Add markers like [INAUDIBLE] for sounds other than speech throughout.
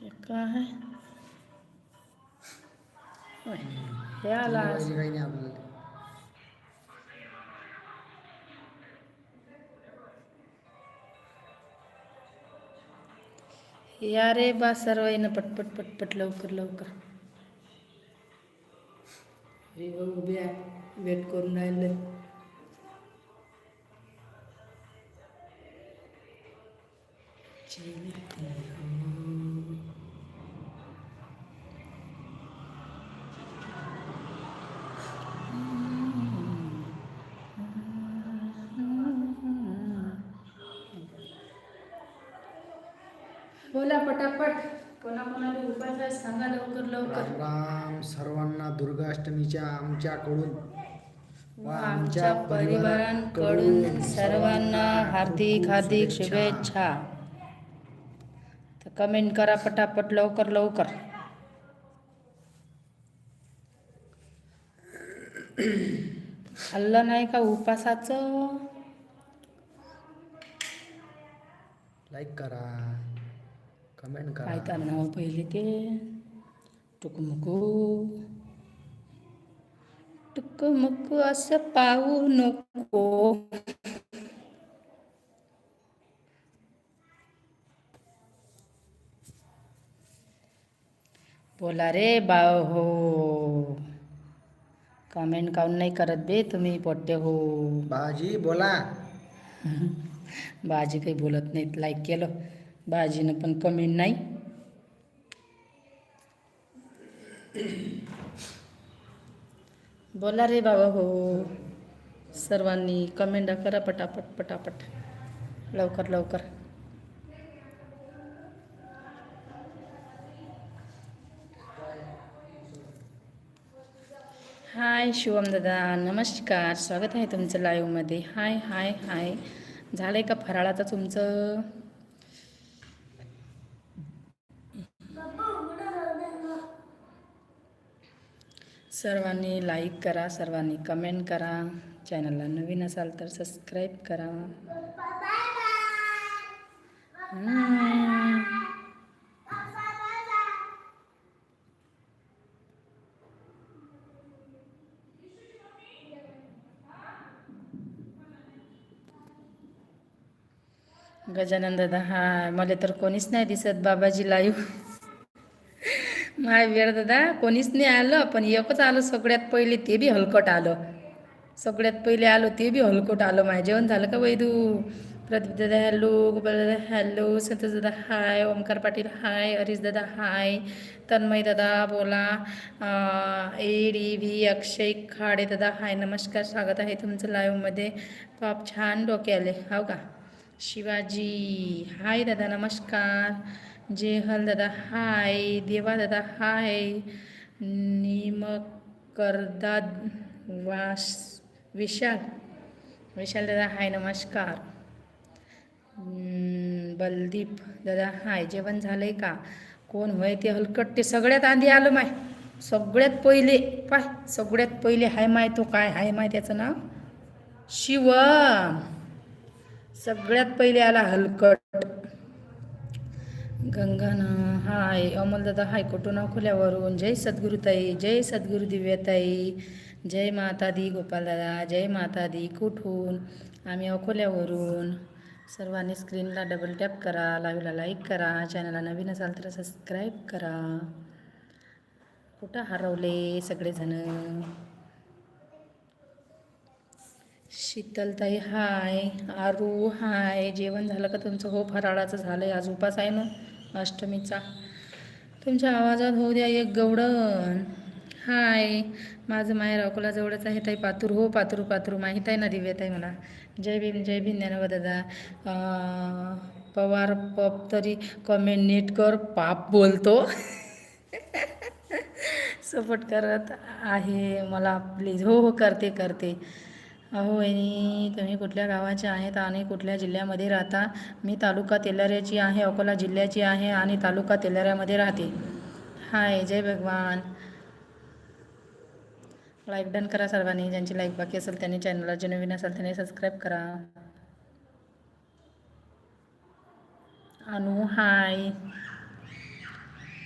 हे काय होय. हे आला या रे बा सर्व येणं पटपट पटपट लवकर लवकर. हो उभी आहे. वेट करून राहिले बोला पटापट. आहे सांगा लवकर लवकर. राम राम सर्वांना दुर्गाष्टमीच्या आमच्याकडून व आमच्या परिवारांकडून सर्वांना हार्दिक हार्दिक शुभेच्छा. तर कमेंट करा पटापट लवकर लवकर. हल्लं नाही का उपासाचं? लाईक करा. कमेंट काय करा. तर नाव पहिले ते. टुकमुकू टुकमुकू असं पाहू नको. बोला रे बाव हो कमेंट काऊन नाही करत बे तुम्ही पोट्टे हो. बाजी बोला. बाजी काही बोलत नाहीत. लाईक केलं. भाजीनं पण कमेंट नाही. बोला रे बाबा हो. सर्वांनी कमेंट करा पटापट पटापट. लवकर लवकर. हाय शिवम दादा नमस्कार. स्वागत आहे तुमचं लाईव्हमध्ये हाय हाय हाय. झालं आहे का फराळाचं तुमचं? सर्वांनी लाईक करा सर्वांनी कमेंट करा. चॅनलला नवीन असाल तर सबस्क्राईब करा. गजानन दादा हा मला तर कोणीच नाही दिसत बाबाजी लाईव्ह माय वेळ दादा कोणीच नाही आलं पण एकच आलं सगळ्यात पहिले ते बी हलकट आलं. सगळ्यात पहिले आलो ते बी हलकट आलं. माय जेवण झालं का वैदू? प्रदीप दादा हॅलो गोपाल दादा हॅलो संतोष दादा हाय ओमकार पाटील हाय हरीश दादा हाय तन्मय दादा बोला. A D V Akshay Khade दादा हाय नमस्कार स्वागत आहे तुमचं लाईव्हमध्ये पाप छान डोके आले हो का? शिवाजी हाय दादा नमस्कार. जेहल दादा हाय देवा दादा हाय निमकरदा वास विशाल विशाल दादा हाय नमस्कार. बलदीप दादा हाय जेवण झालंय का? कोण होय ते हलकट ते सगळ्यात आधी आलं माय. सगळ्यात पहिले पाय सगळ्यात पहिले हाय माय तो काय? हाय माय त्याचं नाव शिवम. सगळ्यात पहिले आला हलकट. गंगाना हाय अमोलदादा हाय कुठून अकोल्यावरून जय सद्गुरुताई जय सद्गुरु दिव्याताई. जय माता दी गोपालदादा जय माता दी कुठून? आम्ही अकोल्यावरून सर्वांनी स्क्रीनला डबल टॅप करा लाईव्हला लाईक करा चॅनलला नवीन असाल तर सबस्क्राईब करा. कुठं हरवले सगळेजणं? शीतलताई हाय आरू हाय. जेवण झालं का तुमचं? हो फराळाचं झालं आहे आज उपास आहे ना? अष्टमीचा. तुमच्या आवाजात होऊ द्या एक गवडण हाय माझं माहेर अकोला जवळच आहे ताई पातूर. हो पातूर पातूर. माहीत आहे ना दिव्यताई मला. जय भीम जय भीम ज्ञानव दादा पवार पप तरी कमेंट नीट कर पाप बोलतो. [LAUGHS] सपोर्ट करत आहे मला प्लीज हो हो करते करते. अहो वहिनी तुम्ही कुठल्या गावाचे आहेत आणि कुठल्या जिल्ह्यामध्ये राहता? मी तालुका तेलाऱ्याची आहे अकोला जिल्ह्याची आहे आणि तालुका तेलाऱ्यामध्ये राहते. हाय जय भगवान. लाईक डन करा सर्वांनी. ज्यांची लाईक बाकी असेल त्यांनी चॅनलला जे नवीन असेल त्यांनी सबस्क्राईब करा. अनु हाय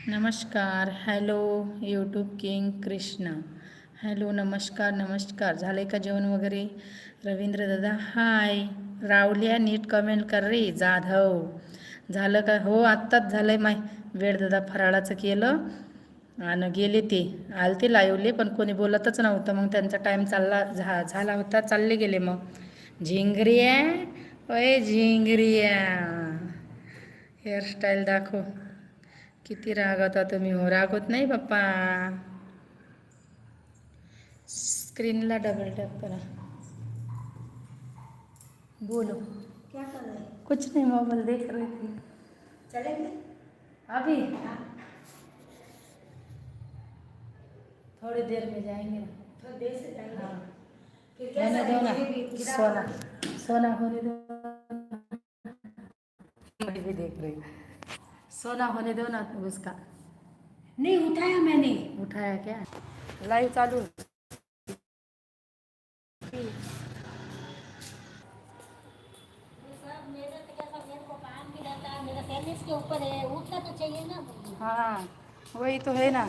नमस्कार. Hello YouTube king Krishna hello नमस्कार नमस्कार. झाले का जेवण वगैरे? रवींद्र दादा हाय. रावल्या नीट कमेंट कर रे जाधव. झालं का? हो आत्ताच झालंय माय. वेळ दादा फराळाचं केलं. आणि गेले ते. आले ते लावले पण कोणी बोलतच नव्हतं. मग त्यांचा टाईम चालला झा झाला होता चालले गेले मग. झिंगरिया? ओय झिंगरिया. हेअरस्टाईल दाखव. किती रागवता तुम्ही. हो रागवत नाही बाप्पा स्क्रीनला डबल टॅप करा. बोलो. क्या कर रहे हैं? कुछ नहीं मोबाइल देख रही थी. चलेंगे? अभी? थोड़ी देर में जाएँगे ना. थोड़ी देर से जाएँगे। हाँ। फिर क्या दो ना सोना। सोना होने दो मैं भी देख रही सोना होने दो ना उसका। नहीं उठाया मैंने। उठाया क्या? लाइव चालू रहता है मेरा टेनिस के ऊपर है उठना तो चाहिए ना हाँ वही तो है ना